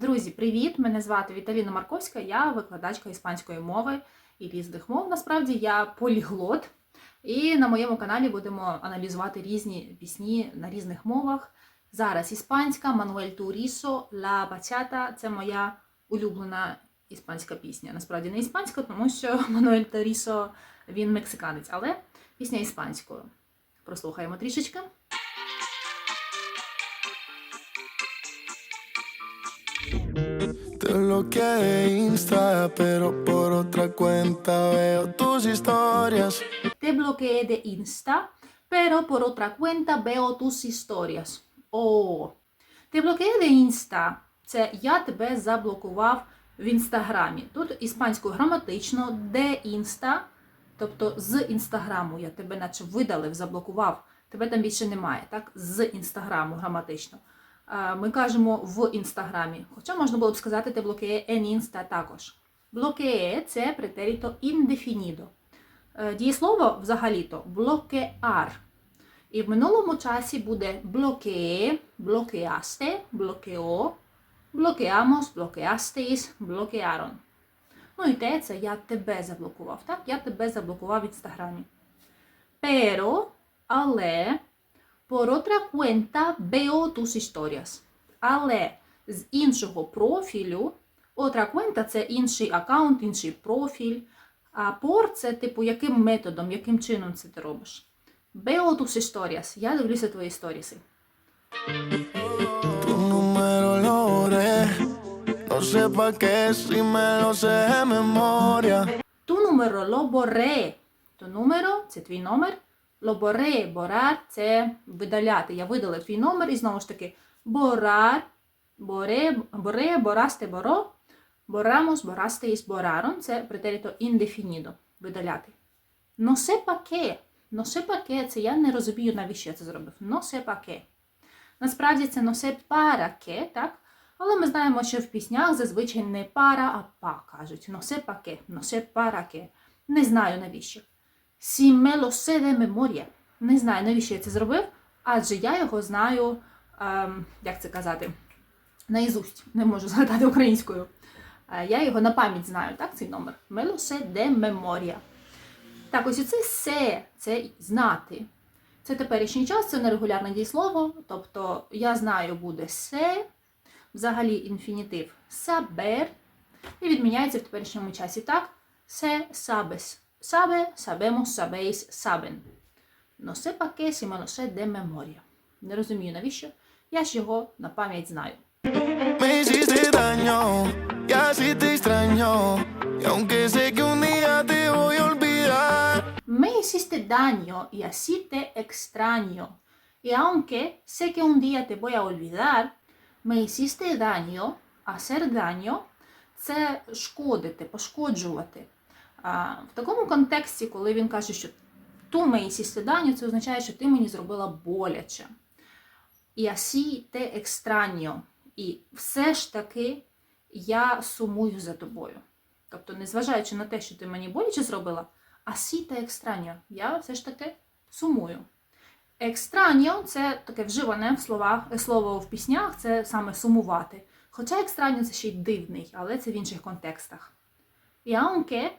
Друзі, привіт! Мене звати Віталіна Марковська, я викладачка іспанської мови і різних мов. Насправді я поліглот. І на моєму каналі будемо аналізувати різні пісні на різних мовах. Зараз іспанська, Мануель Турісо, Ла Бачата це моя улюблена іспанська пісня. Насправді не іспанська, тому що Мануель Турісо він мексиканець, але пісня іспанською. Прослухаємо трішечки. Te bloqueé de Insta, pero por otra cuenta veo tus historias. Te bloqueé de Insta, pero por otra cuenta veo tus historias. О, te bloqueé de Insta. Це я тебе заблокував в інстаграмі. Тут іспанською граматично де інста, тобто з інстаграму. Я тебе наче видалив, заблокував. Тебе там більше немає, так? З інстаграму граматично. Ми кажемо в інстаграмі. Хоча можна було б сказати те блокеє en інста також. Блокеє це претеріто індефінідо. Е, Дієслово взагалі-то блокеар. І в минулому часі буде блокеє, блокеасте, блокео, блокеамос, блокеастеїс, блокеарон. Ну і те, це я тебе заблокував. Так? Я тебе заблокував в інстаграмі. Pero, але, por otra cuenta veo tus historias. Але з іншого профілю, otra cuenta – це інший аккаунт, інший профіль. А por – це типу яким методом, яким чином це ти робиш. Veo tus historias. Я дивлюся твої історіси. Tu número lo borré. No sé pa' qué si me lo sé de memoria. Ту numero lo borré. То numero – це твій номер. Borré, борар – це видаляти. Я видалив твій номер і знову ж таки борар, боре, боре, борасте, боро, борamos, borastes, boraron – це претеріто індефінідо – видаляти. Pa qué. No sé – це я не розумію, навіщо я це зробив. Pa qué. Насправді це para qué, так? Але ми знаємо, що в піснях зазвичай не пара, а па кажуть. No sé para qué. Не знаю навіщо. Me lo sé de. Не знаю, навіщо я це зробив, адже я його знаю, ем, як це казати, наізусть. Не можу згадати українською. Е, Я його на пам'ять знаю, так, цей номер. Lo sé de. Так, ось оце се, це знати. Це теперішній час, це нерегулярне дієслово, тобто я знаю буде се, взагалі інфінітив saber, і відміняється в теперішньому часі так. Se sabes. Sabe, sabemos, sabéis, saben. No sé pa qué, si me lo sé de memoria. Не розумію, навіщо? Я ж його на пам'ять знаю. Me hiciste daño y así te extraño. Y aunque sé que un día te voy a olvidar. Me hiciste daño y así te extraño. Y aunque sé que un día te voy a olvidar, me hiciste daño, hacer daño – це шкодити, пошкоджувати. В такому контексті, коли він каже, що ту hiciste daño, це означає, що ти мені зробила боляче. І así te extraño. І все ж таки я сумую за тобою. Тобто, незважаючи на те, що ти мені боляче зробила, así te extraño. Я все ж таки сумую. Екстраньо це таке вживане в словах, слово в піснях, це саме сумувати. Хоча екстраньо це ще й дивний, але це в інших контекстах. І аунке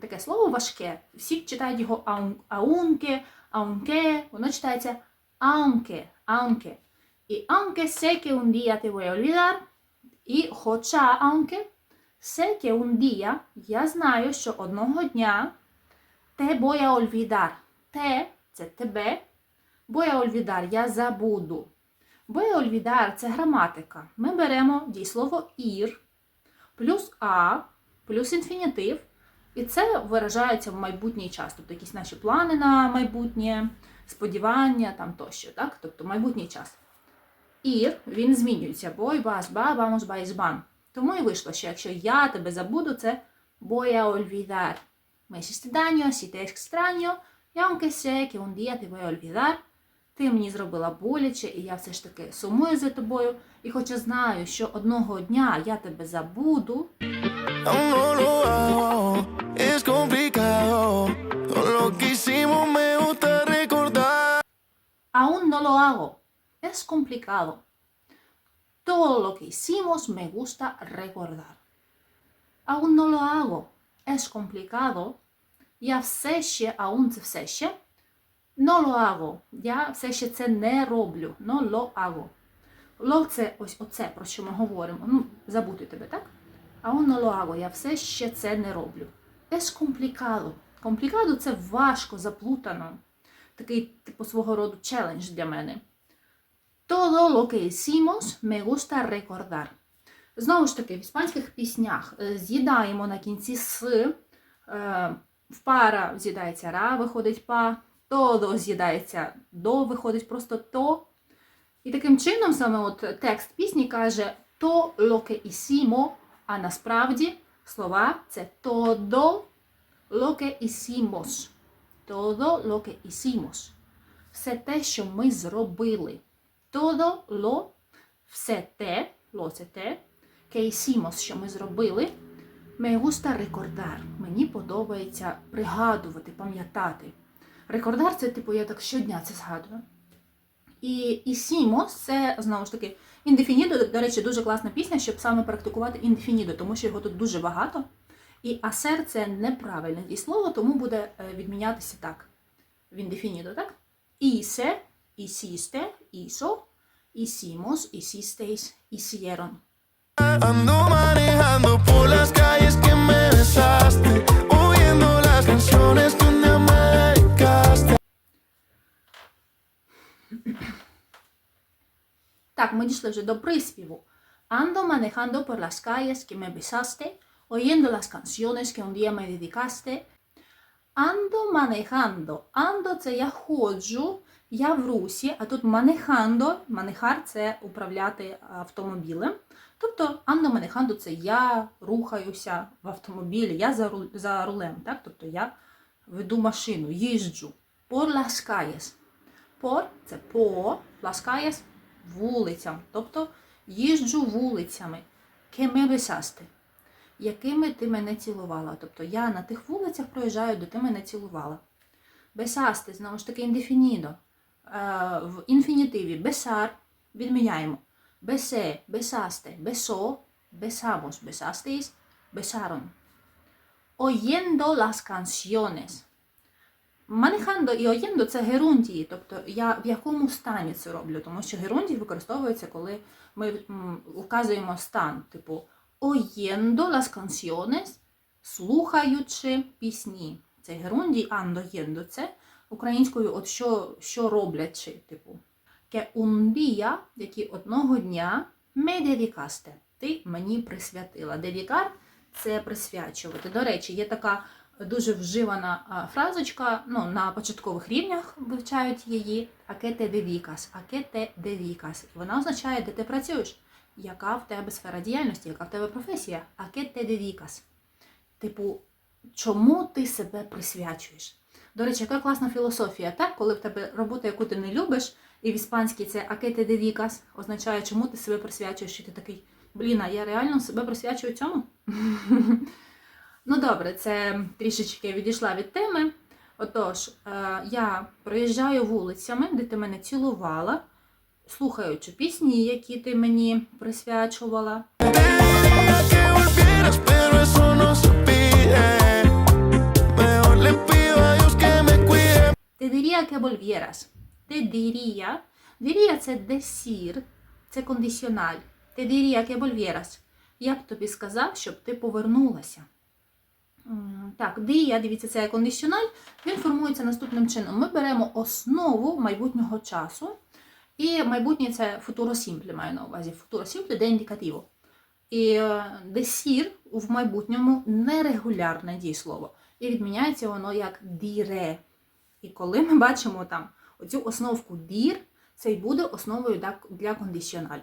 таке слово важке. Всі читають його аунке, аунке, воно читається аунке, аунке. І аунке sé que un día te voy a olvidar. І хоча аунке sé que un día, я знаю, що одного дня te voy a olvidar. Те це тебе. Voy a я забуду. Voy a це граматика. Ми беремо дієслово ir, плюс а, плюс інфінітив, і це виражається в майбутній час. Тобто якісь наші плани на майбутнє, сподівання там тощо. Так? Тобто майбутній час. Ir, він змінюється. Бой, бас, ба, vais, ban. Тому і вийшло, що якщо я тебе забуду, це a olvidar. Me hiciste daño, si te extraño, y aunque sé que un día te ти мені зробила боляче, і я все ж таки сумую за тобою. І хоча знаю, що одного дня я тебе забуду, Aún no lo hago, es complicado. Todo lo que hicimos me gusta recordar. aún no lo hago. Es complicado. Todo lo que hicimos me gusta recordar. Aún no lo hago. Es complicado. Я все ще, аун це все ще. No lo hago. Я все ще це не роблю. No lo hago. Ло це ось оце, про що ми говоримо. Ну, забути тебе, так? No lo hago. Я все ще це не роблю. Es complicado. Complicado – це важко, заплутано. Такий, типу, свого роду челендж для мене. Todo lo que hicimos me gusta recordar. Знову ж таки, в іспанських піснях е, з'їдаємо на кінці с, е, в пара з'їдається ра, виходить па, todo з'їдається до, виходить просто то. І таким чином саме от текст пісні каже то lo que hicimo, а насправді слова це todo lo que hicimos. Todo lo que hicimos. Все те, що ми зробили. Todo lo, все те, lo це те, que hicimos, що ми зробили. Me gusta recordar. Мені подобається пригадувати, пам'ятати. Рекордар це, типу, я так щодня це згадую. І hicimos – це, знову ж таки, індефінідо, до речі, дуже класна пісня, щоб саме практикувати індефінідо, тому що його тут дуже багато. І асер це неправильне дієслово, тому буде е, відмінятися так. В індефінідо, так? Hice, hiciste, hizo, hicimos, hicisteis, hicieron. Ando manejando por las calles que Так, ми дійшли вже до приспіву. Ando manejando por las calles que me besaste, oyendo las canciones que un día me dedicaste. Ando manejando. Ando – це я ходжу, я в русі, а тут manejando, манехар – це управляти автомобілем. Тобто ando manejando – це я рухаюся в автомобілі, я за, ру- за рулем, так? Тобто я веду машину, їжджу. Por las calles. Por – це по, las calles – вулицям. Тобто їжджу вулицями. Que. Якими ти мене цілувала. Тобто я на тих вулицях проїжджаю, де ти мене цілувала. Бесасти, знову ж таки, індефінідо. Е, В інфінітиві бесар відміняємо. Бесе, бесасте, бесо, besamos, besasteis, besaron. Oyendo las canciones. Манехандо і оєндо це герундії, тобто я в якому стані це роблю, тому що герундії використовуються, коли ми м, указуємо стан, типу oyendo las canciones, слухаючи пісні. Це герундій, андо єндо це українською, от що, що роблячи, типу. Un día, які одного дня me dedicaste, ти мені присвятила. Девікар це присвячувати. До речі, є така дуже вживана фразочка, ну, на початкових рівнях вивчають її «А que te dedicas», «А que. І вона означає, де ти працюєш, яка в тебе сфера діяльності, яка в тебе професія, «А que te. Типу, чому ти себе присвячуєш? До речі, яка класна філософія, так? Коли в тебе робота, яку ти не любиш, і в іспанській це «А que te dedicas» означає, чому ти себе присвячуєш, і ти такий, блін, а я реально себе присвячую цьому? Ну добре, це трішечки відійшла від теми. Отож, е, я проїжджаю вулицями, де ти мене цілувала, слухаючи пісні, які ти мені присвячувала. A Dios que. Te diría. Diría це decir, це кондиціональ. Te diría que volvieras. Я б тобі сказав, щоб ти повернулася. М, Так, дія, дивіться, це кондиціональ, він формується наступним чином. Ми беремо основу майбутнього часу, і майбутнє це футуро сімпле, маю на увазі. Футуро сімпле де індикативо. І е, десір в майбутньому нерегулярне дієслово. І відміняється воно як діре. І коли ми бачимо там оцю основку дір, це й буде основою для кондиціональ.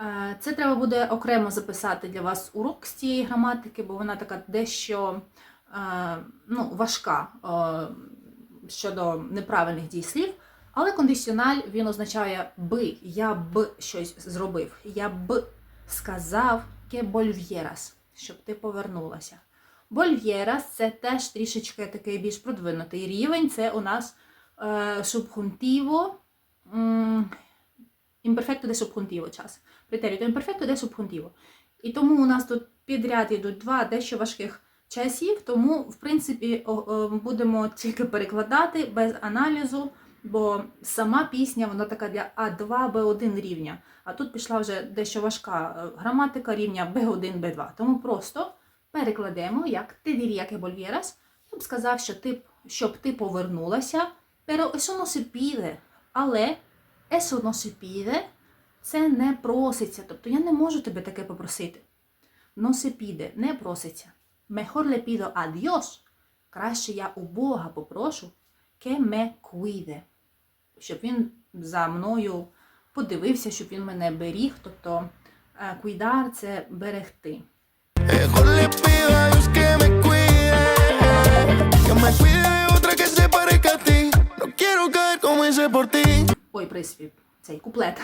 Е, Це треба буде окремо записати для вас урок з цієї граматики, бо вона така дещо е, ну, важка е, щодо неправильних дієслів. Але кондиціональ він означає би, я б щось зробив. Я б сказав ке больв'єрас, щоб ти повернулася. Больв'єрас це теж трішечки такий більш продвинутий рівень. Це у нас субхунтіво Imperfecto de subjuntivo час. Претеріто imperfecto de subjuntivo. І тому у нас тут підряд йдуть два дещо важких часів, тому, в принципі, будемо тільки перекладати без аналізу, бо сама пісня вона така для А2, Б1 рівня. А тут пішла вже дещо важка граматика рівня B1, B2. Тому просто перекладемо, як ти que volvieras. Я б сказав, що ти, щоб ти повернулася, se pide. Але eso no se pide – це не проситься. Тобто я не можу тебе таке попросити. No se pide, не проситься. Mejor le pido a Dios. Краще я у Бога попрошу, que me cuide. Щоб він за мною подивився, щоб він мене беріг. Тобто е, cuidar – це берегти. Mejor le pido a Dios que me приспів, цей куплет.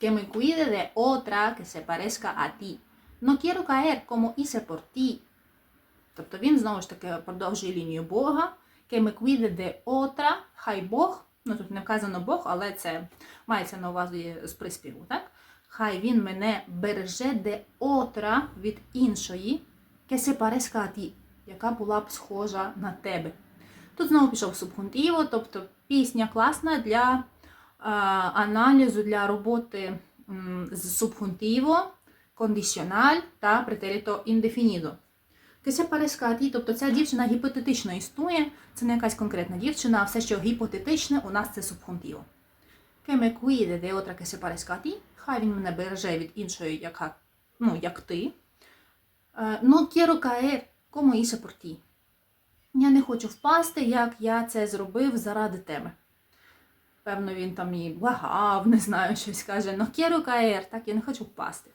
Que me cuide de otra que se parezca a ti. No quiero caer como hice por ti. Тобто він знову ж таки продовжує лінію Бога. Que me cuide de otra, хай Бог, ну тут не вказано Бог, але це мається на увазі з приспіву, так? Хай він мене береже де otra від іншої, ti, яка була б схожа на тебе. Тут знову пішов субхунтіво, тобто пісня класна для аналізу, для роботи з субхунтіво, кондиціональ та претеріто індефінідо. A ti, тобто ця дівчина гіпотетично існує, це не якась конкретна дівчина, а все, що гіпотетичне, у нас це de otra que se parezca a ti, хай він мене береже від іншої, яка, ну, як ти. Е, No quiero caer, como hice. Я не хочу впасти, як я це зробив заради тебе. Певно, він там і благав, не знаю, щось каже. No quiero caer, так, я не хочу впасти.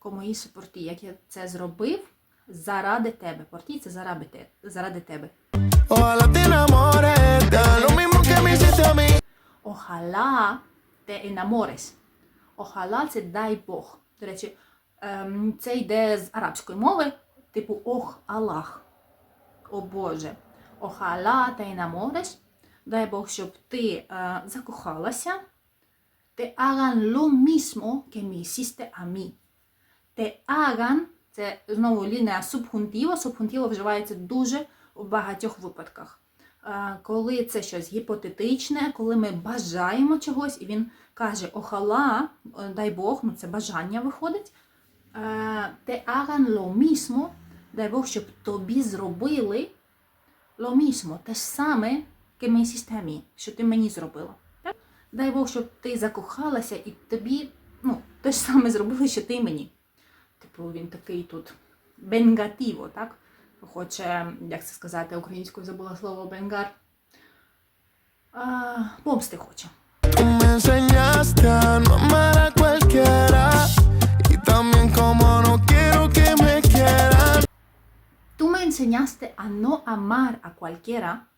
Hice por як я це зробив заради тебе. Ti – це заради, заради тебе. Охала те enamores. Охала це дай Бог. До речі, ем, це йде з арабської мови, типу ох Аллах. О Боже. Охала те enamores. Дай Бог, щоб ти е, закохалася. Te hagan lo mismo que me hiciste a mí. Це знову лінія субхунтіво. Субхунтіво вживається дуже в багатьох випадках. Е, Коли це щось гіпотетичне, коли ми бажаємо чогось, і він каже охала, е, дай Бог, ну це бажання виходить. Е, Te hagan lo mismo, дай Бог, щоб тобі зробили lo mismo, те ж саме, a mí, що ти мені зробила. Так? Дай Бог, щоб ти закохалася і тобі ну, те ж саме зробили, що ти мені. Типу, він такий тут бенгатіво, так? Хоче, як це сказати, українською забула слово бенгар. А, помсти хоче. Tú me enseñaste a no amar a cualquiera.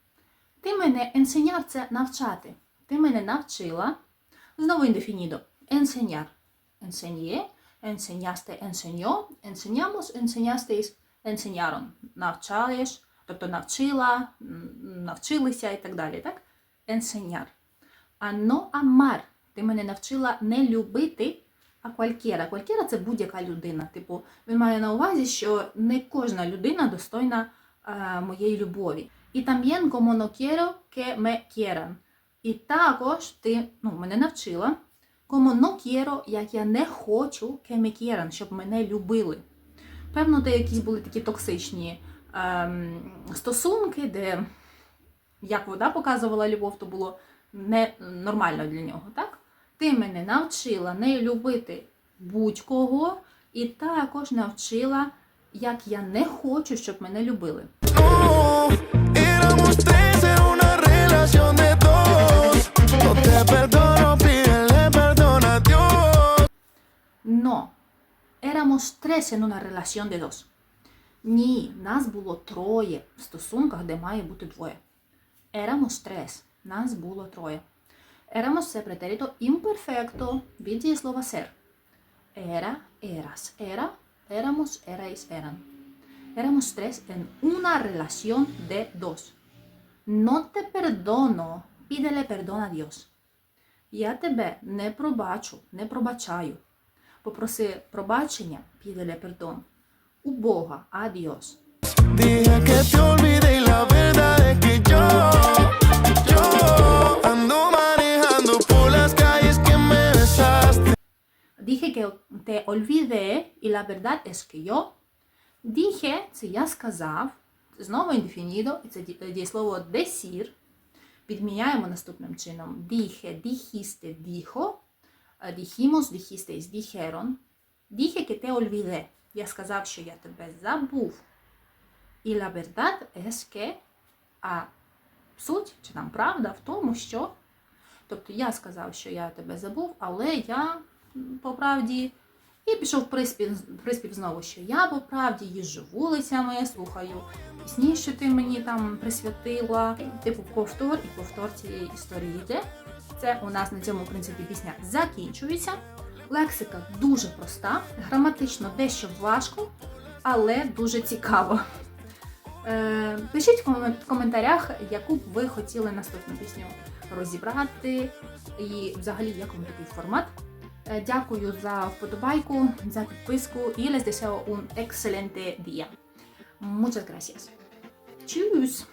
Ти мене enseñar – це навчати. Ти мене навчила. Знову індефінідо. Enseñar. Enseñé, enseñaste, enseñó, enseñamos, enseñasteis, enseñaron. Навчаєш, тобто навчила, навчилися і так далі, так? Enseñar. А no amar. Ти мене навчила не любити, а cualquiera. Cualquiera – це будь-яка людина. Типу, він має на увазі, що не кожна людина достойна е, моєї любові. І también como no quiero que me. І також ти ну, мене навчила, como no як я не хочу que me quieran, щоб мене любили. Певно, де якісь були такі токсичні ем, стосунки, де як вода показувала любов, то було не нормально для нього, так? Ти мене навчила не любити будь-кого, і також навчила, як я не хочу, щоб мене любили. No, éramos tres en una relación de dos. No te perdono, pídele perdón a Dios. Но éramos tres en una relación de dos. Ні, нас було троє в стосунках, де має бути двоє. Éramos tres. Нас було троє. Éramos це претеріто imperfecto від дієслова ser. Era, eras, era, éramos, erais, eran. Éramos tres en una relación de dos. No te perdono, pídele perdón a Dios. Я тебе не пробачу, не пробачаю. Попроси пробачення, піделе пердон. У Бога, адіос. Dije que te olvidé y la verdad es que yo, yo ando manejando por las calles que me besaste. Dije que te olvidé, і la verdad es que yo. Dije – це я сказав. Знову індефінідо, і це ді- дієслово decir. Підміняємо наступним чином. Dije, dijiste, dijo. Е, dijisteis, dijeron. Dije que te olvidé. Я сказав, що я тебе забув. І la verdad es que, а суть, чи там правда в тому, що Тобто я сказав, що я тебе забув, але я по правді і пішов приспів, приспів знову, що я по правді їжджу вулицями, слухаю пісні, що ти мені там присвятила. Типу повтор і повтор цієї історії йде. Це у нас на цьому принципі пісня закінчується. Лексика дуже проста, граматично дещо важко, але дуже цікаво. Е, пишіть в коментарях, яку б ви хотіли наступну пісню розібрати і взагалі як вам такий формат. Дякую за вподобайку, за підписку і les deseo un excelente día. Muchas gracias. Tschüss!